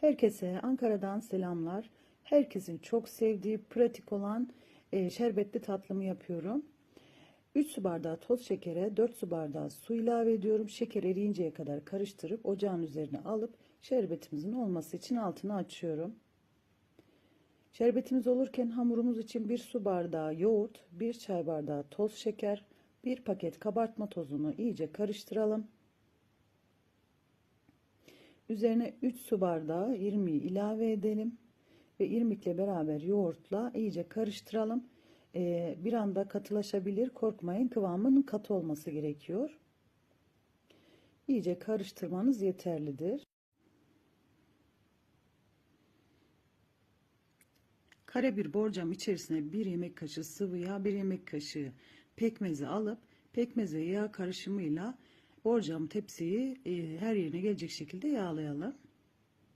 Herkese Ankara'dan selamlar. Herkesin çok sevdiği, pratik olan e, şerbetli tatlımı yapıyorum. 3 su bardağı toz şekere 4 su bardağı su ilave ediyorum. Şeker eriyinceye kadar karıştırıp ocağın üzerine alıp şerbetimizin olması için altını açıyorum. Şerbetimiz olurken hamurumuz için 1 su bardağı yoğurt, 1 çay bardağı toz şeker, 1 paket kabartma tozunu iyice karıştıralım. Üzerine 3 su bardağı irmiği ilave edelim ve irmikle beraber yoğurtla iyice karıştıralım. Ee, bir anda katılaşabilir korkmayın kıvamının katı olması gerekiyor. İyice karıştırmanız yeterlidir. Kare bir borcam içerisine bir yemek kaşığı sıvı yağ, bir yemek kaşığı pekmezi alıp pekmez ve yağ karışımıyla borcam tepsiyi e, her yerine gelecek şekilde yağlayalım.